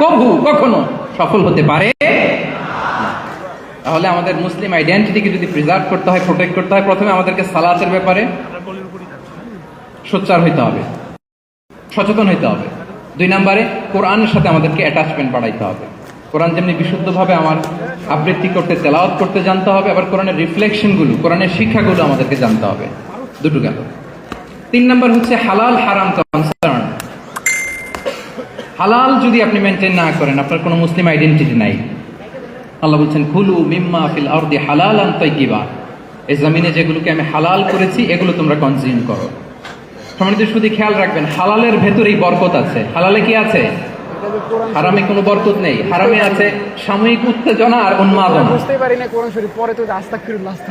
কবু কখনো সফল হতে পারে? তাহলে আমাদের মুসলিম আইডেন্টিটিকে যদি প্রিজার্ভ করতে হয় প্রোটেক্ট করতে হয়, প্রথমে আমাদেরকে সালাতের ব্যাপারে সোচ্চার হইতে হবে, সচেতন হইতে হবে। দুই নম্বরে, কোরআনের সাথে আমাদেরকে অ্যাটাচমেন্ট বাড়াইতে হবে। কোরআন যেমনি বিশুদ্ধভাবে আমার আবৃত্তি করতে, তেলাওয়াত করতে জানতে হবে, আবার কোরআনের রিফ্লেকশনগুলো কোরআনের শিক্ষাগুলো আমাদেরকে জানতে হবে। দুটো গেল। তিন নম্বর হচ্ছে হালাল হারাম কনসার্ন হালাল যদি আপনি মেনটেন না করেন আপনার কোনো মুসলিম আইডেন্টিটি নাই। আল্লাহ বলছেন খুলু মিম্মা ফিল আরদি হালালান তাইয়িবা এই জমিনে যেগুলোকে আমি হালাল করেছি এগুলো তোমরা কনজিউম করো। সমানিত শুধু খেয়াল রাখবেন হালালের ভেতরেই বরকত আছে। হালালে কি আছে? হারামে কোনো বরকত নেই। হারামে আছে সাময়িক উত্তেজনা আর উন্মাদনা। বুঝতেই পারি না কোরআন শরীফ পরে তো আস্তাক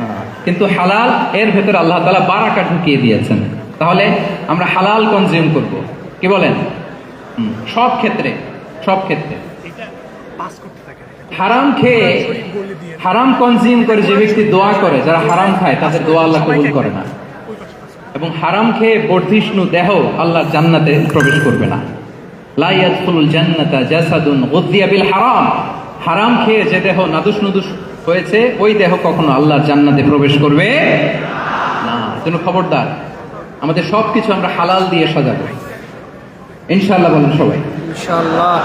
হ্যাঁ, কিন্তু হালাল এর ভেতরে আল্লাহ তালা বারাকা ঢুকিয়ে দিয়েছেন। তাহলে আমরা হালাল কনজিউম করব। কি বলেন? সব ক্ষেত্রে সব ক্ষেত্রে। হারাম খেয়ে হারাম কনজিউম করে যে ব্যক্তি দোয়া করে যারা হারাম খায় তাদের দোয়া আল্লাহ কবুল করে না। এবং হারাম খেয়ে বর্ধিষ্ণু দেহ আল্লাহর জান্নাতে প্রবেশ করবে না। লা ইয়াদখুলুল জান্নাতা জাসাদুন গুদ্দিয়া বিল হারাম। হারাম খেয়ে যে দেহ নাদুস নুদুস হয়েছে ওই দেহ কখনো আল্লাহর জান্নাতে প্রবেশ করবে না। জন্য খবরদার আমাদের সবকিছু আমরা হালাল দিয়ে সাজাবো। ইনশাআল্লাহ বলেন সবাই। ইনশাআল্লাহ।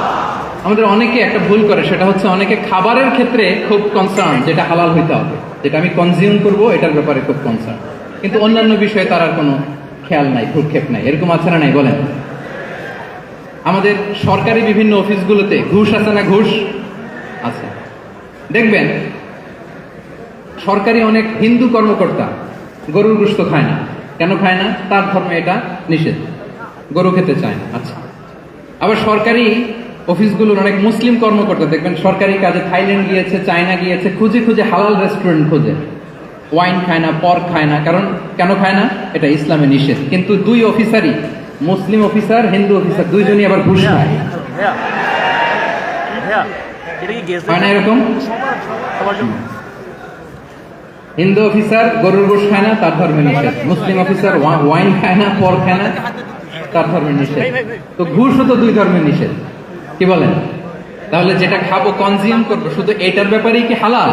আমাদের অনেকে একটা ভুল করে সেটা হচ্ছে অনেকে খাবারের ক্ষেত্রে খুব কনসার্ন যেটা হালাল হইতে হবে যেটা আমি কনজিউম করব এটার ব্যাপারে খুব কনসার্ন কিন্তু অন্যান্য বিষয়ে তার আর কোনো খেয়াল নাই ভ্রুক্ষেপ নাই। এরকম আছে না নাই? বলেন। আমাদের সরকারি বিভিন্ন অফিসগুলোতে ঘুষ আছে না ঘুষ? আছে। দেখবেন সরকারি অনেক হিন্দু কর্মকর্তা গরুর গোস্ত খায় না। কেন খায় না? তার ধর্মে এটা নিষেধ। গরু খেতে চায় না। আচ্ছা। আবার সরকারি অফিসগুলোর অনেক মুসলিম কর্মকর্তা, দেখবেন সরকারি কাজে থাইল্যান্ড গিয়েছে, চায়না গিয়েছে, খুঁজে খুঁজে হালাল রেস্টুরেন্ট খোঁজে। ওয়াইন খায় না, পর্ক খায় না, কারণ কেন খায় না? এটা ইসলামে নিষেধ। কিন্তু দুই অফিসারই, মুসলিম অফিসার, হিন্দু অফিসার, দুইজনই আবার ঘুষ খায়। না এরকম? হিন্দু অফিসার গরুর গোশ খায় না, তার ধর্মে নিষেধ। মুসলিম অফিসার ওয়াইন খায় না পর খায় না। তার ধর্মে নিষেধ? তো ঘুষও তো দুই ধর্মের নিষেধ। কি বলেন? তাহলে যেটা খাব কনজিউম করব, শুধু এটার ব্যাপারেই কি হালাল?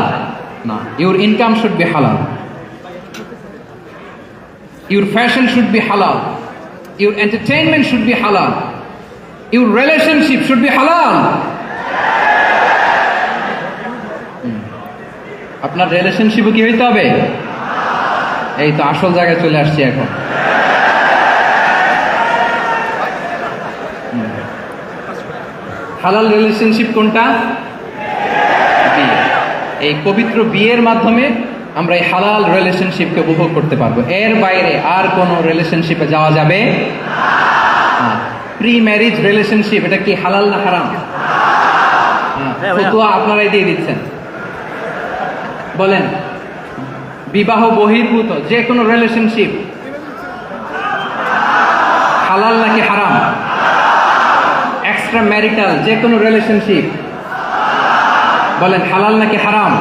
না your income should be halal your fashion should be halal your entertainment should be halal your relationship should be halal আপনার রিলেশনশিপও কি হইতে হবে? এই তো আসল জায়গায় চলে আসছি এখন। হালাল রিলেশনশিপ কোনটা? বিয়ে। এই পবিত্র বিয়ের মাধ্যমে আমরা এই হালাল রিলেশনশিপকে উপভোগ করতে পারব। এর বাইরে আর কোনো রিলেশনশিপে যাওয়া যাবে প্রি ম্যারিজ রিলেশনশিপ এটা কি হালাল না হারাম? হ্যাঁ, হ্যাঁ, ফতুয়া আপনারাই দিয়ে দিচ্ছেন। বলেন বিবাহ বহির্ভূত যে কোনো রিলেশনশিপ হালাল নাকি হারাম? এক্সট্রা ম্যারিটাল যে কোনো রিলেশনশিপ বলেন হালাল নাকি হারাম?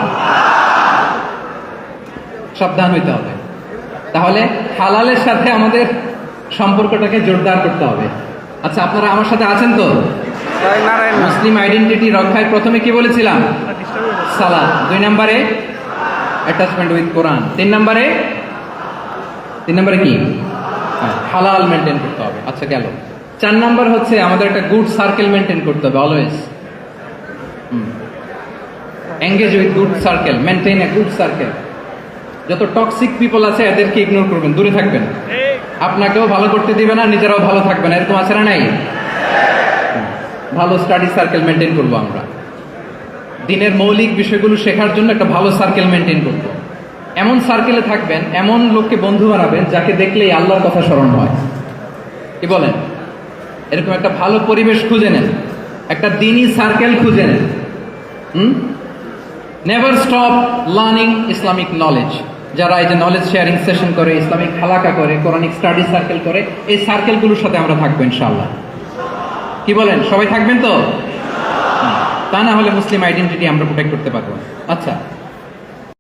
সাবধান হইতে হবে। তাহলে হালালের সাথে আমাদের সম্পর্কটাকে জোরদার করতে হবে। আচ্ছা আপনারা আমার সাথে আছেন তো? মুসলিম আইডেন্টিটি রক্ষায় প্রথমে কি বলেছিলাম? সালাদ দুই নম্বরে অ্যাটাচমেন্ট উইথ কোরআন তিন নম্বরে তিন নম্বরে কি? হ্যাঁ, হালাল মেনটেন করতে হবে। আচ্ছা গেল। চার নম্বর হচ্ছে আমাদের একটা গুড সার্কেল মেনটেন করতে হবে always engage with good circle maintain a good circle যত টক্সিক পিপল আছে, এদেরকে ইগনোর করবেন, দূরে থাকবেন। আপনাকেও ভালো করতে দিবে না, নিজেরাও ভালো থাকবেন, এরকম আছে না নাই? ভালো স্টাডি সার্কেল মেনটেন করব আমরা। দিনের মৌলিক বিষয়গুলো শেখার জন্য একটা ভালো সার্কেল মেনটেন করব। এমন সার্কেলে থাকবেন, এমন লোককে বন্ধু বানাবেন, যাকে দেখলেই আল্লাহর কথা স্মরণ হয়। কি বলেন? এরকম একটা ভালো পরিবেশ খুঁজে নেন। একটা দিনই সার্কেল খুঁজে নেন। হুম? Never stop learning Islamic knowledge যারা এই যে নলেজ শেয়ারিং সেশন করে ইসলামিক হালাকা করে কোরআনিক স্টাডি সার্কেল করে, এই সার্কেলগুলোর সাথে আমরা থাকব ইনশাআল্লাহ। কি বলেন? সবাই থাকবেন তো? তা না হলে মুসলিম আইডেন্টিটি আমরা প্রোটেক্ট করতে পারব আচ্ছা।